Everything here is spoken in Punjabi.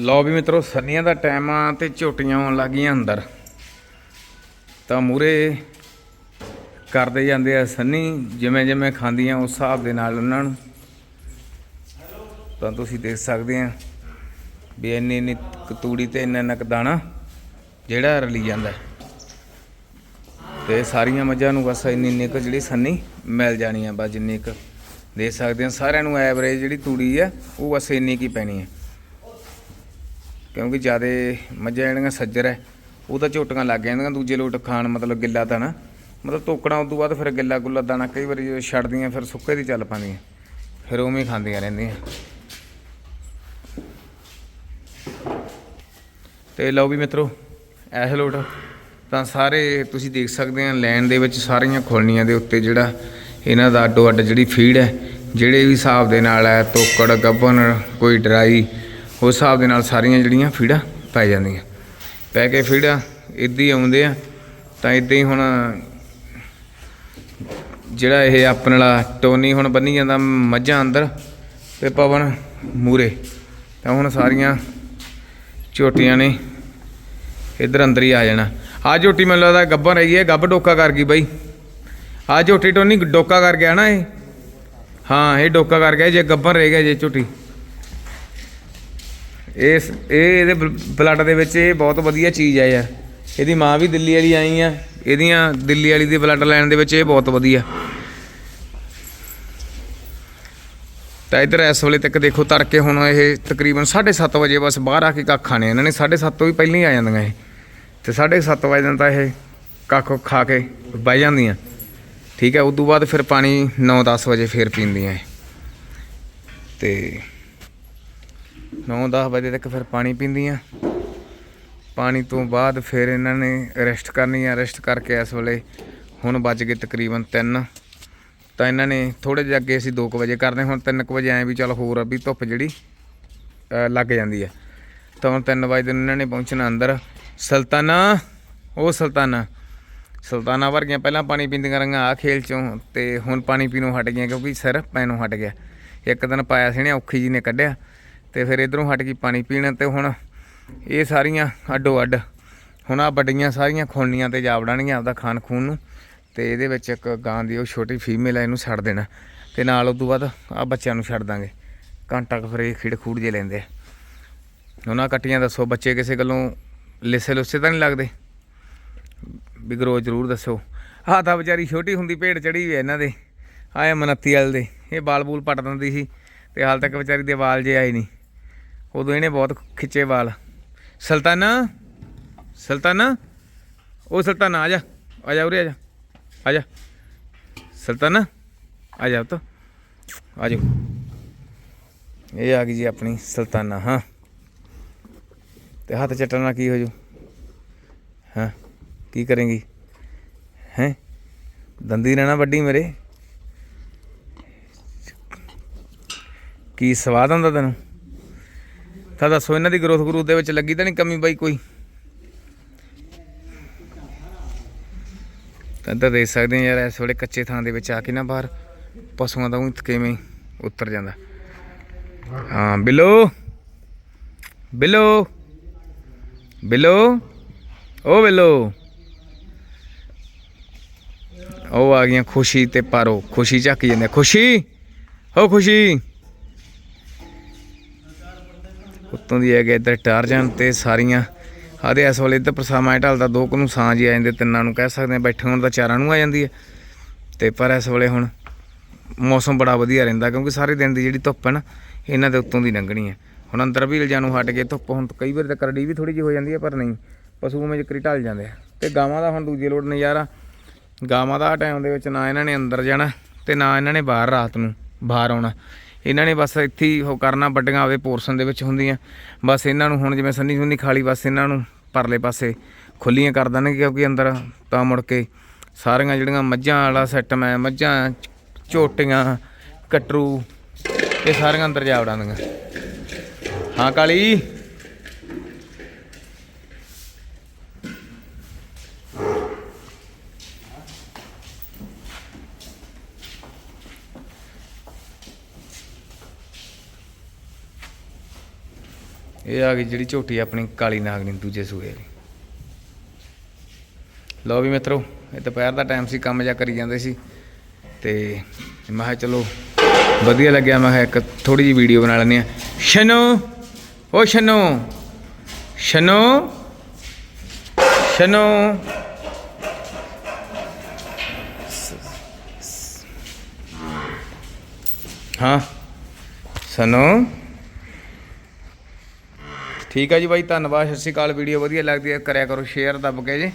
ਲਓ ਵੀ ਮਿੱਤਰੋ, ਸੰਨੀਆਂ ਦਾ ਟਾਈਮ ਆ ਤੇ ਝੋਟੀਆਂ ਆਉਣ ਲੱਗੀਆਂ ਅੰਦਰ। ਤਾਂ ਮੂਰੇ ਕਰਦੇ ਜਾਂਦੇ ਆ ਸੰਨੀ, ਜਿਵੇਂ ਜਿਵੇਂ ਖਾਂਦੀਆਂ ਉਸ ਹਿਸਾਬ ਦੇ ਨਾਲ ਉਹਨਾਂ ਨੂੰ। ਤਾਂ ਤੁਸੀਂ ਦੇਖ ਸਕਦੇ ਆ ਵੀ ਇੰਨੀ ਇੰਨੀ ਕੁ ਤੂੜੀ ਤੇ ਇੰਨਾ ਇੰਨਾ ਕੁ ਦਾਣਾ ਜਿਹੜਾ ਰਲੀ ਜਾਂਦਾ। ਹੈ। ਤੇ ਸਾਰੀਆਂ ਮੱਝਾਂ ਨੂੰ ਬਸ ਇੰਨੀ ਇੰਨੀ ਕੁ ਜਿਹੜੀ ਸੰਨੀ ਮਿਲ ਜਾਣੀ ਆ, ਬਸ ਜਿੰਨੀ ਕੁ ਦੇ ਸਕਦੇ ਆ। ਸਾਰਿਆਂ ਨੂੰ ਐਵਰੇਜ ਜਿਹੜੀ ਤੂੜੀ ਆ, ਉਹ ਬਸ ਇੰਨੀ ਕੀ ਪੈਣੀ ਹੈ ਕਿਉਂਕਿ ਜ਼ਿਆਦਾ ਮੱਝਾਂ ਜਿਹੜੀਆਂ ਸੱਜਰ ਹੈ ਉਹ ਤਾਂ ਝੋਟੀਆਂ ਲੱਗ ਜਾਂਦੀਆਂ, ਦੂਜੇ ਲੋਟ ਖਾਣ ਮਤਲਬ ਗਿੱਲਾ ਦਾਣਾ। ਮਤਲਬ ਤੋਕਣਾ ਉਦੋਂ ਬਾਅਦ ਫਿਰ ਗਿੱਲਾ ਗੁੱਲਾ ਦਾਣਾ ਕਈ ਵਾਰੀ ਜਦੋਂ ਛੱਡਦੀਆਂ, ਫਿਰ ਸੁੱਕੇ ਦੀ ਚੱਲ ਪਾਉਂਦੀਆਂ ਫਿਰ ਉਵੇਂ ਖਾਂਦੀਆਂ ਰਹਿੰਦੀਆਂ। ਤੇ ਲਓ ਵੀ ਮਿੱਤਰੋ, ਇਹ ਲੋਟ ਤਾਂ ਸਾਰੇ ਤੁਸੀਂ ਦੇਖ ਸਕਦੇ ਆ, ਲੈਣ ਦੇ ਵਿੱਚ ਸਾਰੀਆਂ ਖੋਲਣੀਆਂ ਦੇ ਉੱਤੇ ਜਿਹੜਾ ਇਹਨਾਂ ਦਾ ਅੱਡੋ ਅੱਡ ਜਿਹੜੀ ਫੀਡ ਹੈ ਜਿਹੜੇ ਵੀ ਹਿਸਾਬ ਦੇ ਨਾਲ ਹੈ ਤੋਕੜ ਗੱਬਨ ਕੋਈ ਡਰਾਈ ਉਸ ਹਿਸਾਬ ਦੇ ਨਾਲ ਸਾਰੀਆਂ ਜਿਹੜੀਆਂ ਫੀਡਾਂ ਪੈ ਜਾਂਦੀਆਂ। ਪੈ ਕੇ ਫੀਡਾਂ ਇੱਦਾਂ ਹੀ ਆਉਂਦੇ ਆ, ਤਾਂ ਇੱਦਾਂ ਹੀ ਹੁਣ ਜਿਹੜਾ ਇਹ ਆਪਣੇ ਵਾਲਾ ਟੋਨੀ ਹੁਣ ਬੰਨੀ ਜਾਂਦਾ ਮੱਝਾਂ ਅੰਦਰ ਤੇ ਪਵਨ ਮੂਰੇ। ਤਾਂ ਹੁਣ ਸਾਰੀਆਂ ਝੋਟੀਆਂ ਨੇ ਇਧਰ ਅੰਦਰ ਹੀ ਆ ਜਾਣਾ। ਆ ਝੋਟੀ ਮੈਨੂੰ ਲੱਗਦਾ ਗੱਬਨ ਰਹੀ ਹੈ ਗੱਬ ਡੋਕਾ ਕਰ ਗਈ ਬਾਈ। ਆ ਝੋਟੀ ਟੋਨੀ ਡੋਕਾ ਕਰ ਗਿਆ ਨਾ ਇਹ? ਹਾਂ, ਇਹ ਡੋਕਾ ਕਰ ਗਿਆ, ਜੇ ਗੱਬਨ ਰਹਿ ਗਿਆ ਜੇ ਝੋਟੀ। ਇਸ ਇਹ ਇਹਦੇ ਬਲੱਡ ਦੇ ਵਿੱਚ ਇਹ ਬਹੁਤ ਵਧੀਆ ਚੀਜ਼ ਆ ਯਾਰ। ਇਹਦੀ ਮਾਂ ਵੀ ਦਿੱਲੀ ਵਾਲੀ ਆਈ ਆ। ਇਹਦੀਆਂ ਦਿੱਲੀ ਵਾਲੀ ਦੀ ਬਲੱਡ ਲਾਈਨ ਦੇ ਵਿੱਚ ਇਹ ਬਹੁਤ ਵਧੀਆ। ਤਾਂ ਇਧਰ ਇਸ ਵੇਲੇ ਤੱਕ ਦੇਖੋ ਤੜਕੇ ਹੁਣ ਇਹ ਤਕਰੀਬਨ 7:30 ਵਜੇ ਬਸ ਬਾਹਰ ਆ ਕੇ ਕੱਖ ਖਾਣੇ ਇਹਨਾਂ ਨੇ 7:30 ਤੋਂ ਵੀ ਪਹਿਲਾਂ ਹੀ ਆ ਜਾਂਦੀਆਂ ਇਹ। ਤੇ 7:30 ਵਜੇ ਤਾਂ ਇਹ ਕੱਖ ਖਾ ਕੇ ਬਹਿ ਜਾਂਦੀਆਂ। ਠੀਕ ਹੈ ਉਸ ਤੋਂ ਬਾਅਦ ਫਿਰ ਪਾਣੀ 9-10 ਵਜੇ ਫਿਰ ਪੀਂਦੀਆਂ ਇਹ। ਤੇ 9-10 ਵਜੇ ਤੱਕ ਫਿਰ ਪਾਣੀ ਪੀਂਦੀਆਂ। ਪਾਣੀ ਤੋਂ ਬਾਅਦ ਫਿਰ ਇਹਨਾਂ ਨੇ ਰੈਸਟ ਕਰਨੀ ਆ। ਰੈਸਟ ਕਰਕੇ ਇਸ ਵੇਲੇ ਹੁਣ ਵੱਜ ਗਏ ਤਕਰੀਬਨ 3 ਤਾਂ ਇਹਨਾਂ ਨੇ ਥੋੜੇ ਜਿਹਾ ਅੱਗੇ ਅਸੀਂ 2 ਵਜੇ ਕਰਦੇ, ਹੁਣ 3 ਵਜੇ ਆਏ ਵੀ ਚੱਲ ਹੋਰ ਆ ਵੀ ਧੁੱਪ ਜਿਹੜੀ ਲੱਗ ਜਾਂਦੀ ਹੈ ਤਾਂ ਹੁਣ 3 ਵਜੇ ਨੂੰ ਇਹਨਾਂ ਨੇ ਪਹੁੰਚਣਾ ਅੰਦਰ। ਸੁਲਤਾਨਾ ਉਹ ਸੁਲਤਾਨਾ। ਸੁਲਤਾਨਾ ਵਰਗੀਆਂ ਪਹਿਲਾਂ ਪਾਣੀ ਪੀਂਦੀਆਂ ਰਹੀਆਂ ਆ ਖੇਲ ਚੋਂ ਤੇ ਹੁਣ ਪਾਣੀ ਪੀਣੋਂ ਹਟ ਗਈਆਂ ਕਿਉਂਕਿ ਸਿਰ ਪੈਣੋਂ ਹਟ ਗਿਆ। ਇੱਕ ਦਿਨ ਪਾਇਆ ਸੀ ਨੇ, ਔਖੀ ਜੀ ਨੇ ਕੱਢਿਆ। ਤੇ ਫਿਰ ਇਧਰੋਂ ਹਟ ਗਈ ਪਾਣੀ ਪੀਣ ਤੇ ਹੁਣ ਇਹ ਸਾਰੀਆਂ ਅੱਡੋ ਅੱਡ, ਹੁਣ ਆ ਵੱਡੀਆਂ ਸਾਰੀਆਂ ਖੋਲਣੀਆਂ ਤੇ ਜਾ ਵੜਨਗੀਆਂ ਆਪਦਾ ਖਾਣ ਖੂਨ ਨੂੰ ਤੇ ਇਹਦੇ ਵਿੱਚ ਇੱਕ ਗਾਂ ਦੀ ਉਹ ਛੋਟੀ ਫੀਮੇਲ ਹੈ ਇਹਨੂੰ ਛੱਡ ਦੇਣਾ ਤੇ ਨਾਲ ਉਦੋਂ ਬਾਅਦ ਆ ਬੱਚਿਆਂ ਨੂੰ ਛੱਡ ਦਾਂਗੇ। ਘੰਟਾ ਕੁ ਫਿਰ ਇਹ ਖਿੜ ਖੂੜ ਜੇ ਲੈਂਦੇ ਆ। ਉਹਨਾਂ ਕੱਟੀਆਂ ਦੱਸੋ, ਬੱਚੇ ਕਿਸੇ ਗੱਲੋਂ ਲਿਸੇ ਲੁਸੇ ਤਾਂ ਨਹੀਂ ਲੱਗਦੇ? ਬਿਗਰੋ ਜ਼ਰੂਰ ਦੱਸੋ। ਆਹ ਤਾਂ ਵਿਚਾਰੀ ਛੋਟੀ ਹੁੰਦੀ, ਭੇਡ ਚੜੀ ਹੋਈ ਹੈ ਇਹਨਾਂ ਦੇ ਆਏ ਮਨੱਤੀ ਵਾਲ ਦੇ, ਇਹ ਬਾਲ ਬੂਲ ਪੱਟ ਦਿੰਦੀ ਸੀ ਤੇ ਹਾਲ ਤੱਕ ਵਿਚਾਰੀ ਦੇ ਵਾਲ ਜੇ ਆਏ ਨਹੀਂ। ਉਦੋਂ ਇਹਨੇ ਬਹੁਤ ਖਿੱਚੇ ਵਾਲ। ਸੁਲਤਾਨਾ ਸੁਲਤਾਨਾ, ਉਹ ਸੁਲਤਾਨਾ ਆ ਜਾ ਆ ਜਾ ਉਰੇ, ਆ ਜਾ ਆ ਜਾ। ਸੁਲਤਾਨਾ, ਆ ਜਾ ਤੋ ਆ ਜਾ ਇਹ ਆ ਗਈ ਜੀ ਆਪਣੀ ਸੁਲਤਾਨਾ, ਹਾਂ। ਤੇ ਹੱਥ ਚੱਟਣ ਨਾਲ ਕੀ ਹੋ ਜੂ? ਹਾਂ, ਕੀ ਕਰੇਂਗੀ? ਹੈ? ਦੰਦੀ ਰਹਿਣਾ ਵੱਡੀ ਮੇਰੇ। ਕੀ ਸਵਾਦ ਆਉਂਦਾ ਤੈਨੂੰ? ਤਾਂ ਦੱਸੋ, ਇਹਨਾਂ ਦੀ ਗਰੋਥ ਗਰੂਥ ਦੇ ਵਿੱਚ ਲੱਗੀ ਤਾਂ ਨਹੀਂ ਕਮੀ ਬਾਈ ਕੋਈ? ਤਾਂ ਇੱਧਰ ਦੇਖ ਸਕਦੇ ਆ ਯਾਰ, ਇਸ ਵੇਲੇ ਕੱਚੇ ਥਾਂ ਦੇ ਵਿੱਚ ਆ ਕੇ ਨਾ ਬਾਹਰ, ਪਸ਼ੂਆਂ ਦਾ ਉਹ ਕਿਵੇਂ ਉਤਰ ਜਾਂਦਾ। ਹਾਂ, ਬਿੱਲੋ। ਬਿੱਲੋ। ਬਿੱਲੋ। ਓ ਬਿੱਲੋ। ਉਹ ਆ ਗਈਆਂ ਖੁਸ਼ੀ ਤੇ ਪਾਰੋ, ਖੁਸ਼ੀ ਝੱਕ ਜਾਂਦੇ ਖੁਸ਼ੀ? ਹੋ ਖੁਸ਼ੀ? ਉੱਤੋਂ ਦੀ ਹੈਗੇ ਇੱਧਰ ਟਾਰਜਨ ਤੇ ਸਾਰੀਆਂ। ਆਦੇ ਇਸ ਵੇਲੇ ਇੱਧਰ ਪਰਸਾਮਾ ਢਲਦਾ ਦੋ ਕੁ ਨੂੰ ਸਾਂਝ ਹੀ ਆ ਜਾਂਦੇ, ਤਿੰਨਾਂ ਨੂੰ ਕਹਿ ਸਕਦੇ ਆ, ਬੈਠੇ ਹੋਣ ਤਾਂ ਚਾਰਾਂ ਨੂੰ ਆ ਜਾਂਦੀ ਹੈ ਤੇ ਪਰ ਇਸ ਵੇਲੇ ਹੁਣ ਮੌਸਮ ਬੜਾ ਵਧੀਆ ਰਹਿੰਦਾ, ਕਿਉਂਕਿ ਸਾਰੇ ਦਿਨ ਦੀ ਜਿਹੜੀ ਧੁੱਪ ਹੈ ਨਾ, ਇਹਨਾਂ ਦੇ ਉੱਤੋਂ ਦੀ ਲੰਘਣੀ ਹੈ ਹੁਣ ਅੰਦਰ ਵੀ ਜਾਣੂ ਹਟ ਕੇ ਧੁੱਪ ਹੁਣ ਕਈ ਵਾਰ ਤਾਂ ਕਰੜੀ ਵੀ ਥੋੜੀ ਜਿਹੀ ਹੋ ਜਾਂਦੀ ਹੈ ਪਰ ਨਹੀਂ। ਪਸ਼ੂ ਉਵੇਂ ਜਿਕਰੀ ਢਲ ਜਾਂਦੇ ਆ। ਤੇ ਗਾਵਾਂ ਦਾ ਹੁਣ ਦੂਜੇ ਲੋਟ ਨਜ਼ਾਰਾ। ਗਾਵਾਂ ਦਾ ਟਾਈਮ ਦੇ ਵਿੱਚ ਨਾ ਇਹਨਾਂ ਨੇ ਅੰਦਰ ਜਾਣਾ ਤੇ ਨਾ ਇਹਨਾਂ ਨੇ ਬਾਹਰ ਰਾਤ ਨੂੰ ਬਾਹਰ ਆਉਣਾ। ਇਹਨਾਂ ਨੇ ਬਸ ਇੱਥੇ ਹੀ ਉਹ ਕਰਨਾ, ਵੱਡੀਆਂ ਆਪਦੇ ਪੋਰਸ਼ਨ ਦੇ ਵਿੱਚ ਹੁੰਦੀਆਂ। ਬਸ ਇਹਨਾਂ ਨੂੰ ਹੁਣ ਜਿਵੇਂ ਸੰਨੀ ਸੁੰਨੀ ਖਾਲੀ ਬਸ ਇਹਨਾਂ ਨੂੰ ਪਰਲੇ ਪਾਸੇ ਖੁੱਲੀਆਂ ਕਰ ਦੇਣਗੇ ਕਿਉਂਕਿ ਅੰਦਰ ਤਾਂ ਮੁੜ ਕੇ ਸਾਰੀਆਂ ਜਿਹੜੀਆਂ ਮੱਝਾਂ ਵਾਲਾ ਸਿਸਟਮ ਹੈ, ਮੱਝਾਂ, ਝੋਟੀਆਂ, ਕਟਰੂ, ਇਹ ਸਾਰੀਆਂ ਅੰਦਰ ਜਾ ਵੜਾਂਦੀਆਂ। ਹਾਂ ਕਾਲੀ। ਇਹ ਆ ਗਈ ਜਿਹੜੀ ਝੋਟੀ ਆਪਣੀ ਕਾਲੀ ਨਾਗਣੀ ਦੂਜੇ ਸੂਏ ਵਾਲੀ ਲਓ ਵੀ ਮਿੱਤਰੋ, ਇਹ ਦੁਪਹਿਰ ਦਾ ਟਾਈਮ ਸੀ, ਕੰਮ ਜਾ ਕਰੀ ਜਾਂਦੇ ਸੀ। ਤੇ ਮੈਂ ਕਿਹਾ ਚਲੋ, ਵਧੀਆ ਲੱਗਿਆ, ਮੈਂ ਕਿਹਾ ਇੱਕ ਥੋੜੀ ਜਿਹੀ ਵੀਡੀਓ ਬਣਾ ਲੈਂਦੇ ਆ ਸ਼ਨੋ ਓ ਸ਼ਨੋ ਸ਼ਨੋ ਸ਼ਨੋ ਹਾਂ ਸਨੋ ਠੀਕ ਆ ਜੀ ਬਾਈ, ਧੰਨਵਾਦ, ਸਤਿ ਸ਼੍ਰੀ ਅਕਾਲ, ਵੀਡੀਓ ਵਧੀਆ ਲੱਗਦੀ ਹੈ, ਕਰਿਆ ਕਰੋ, ਸ਼ੇਅਰ ਦੱਬ ਕੇ ਜੀ।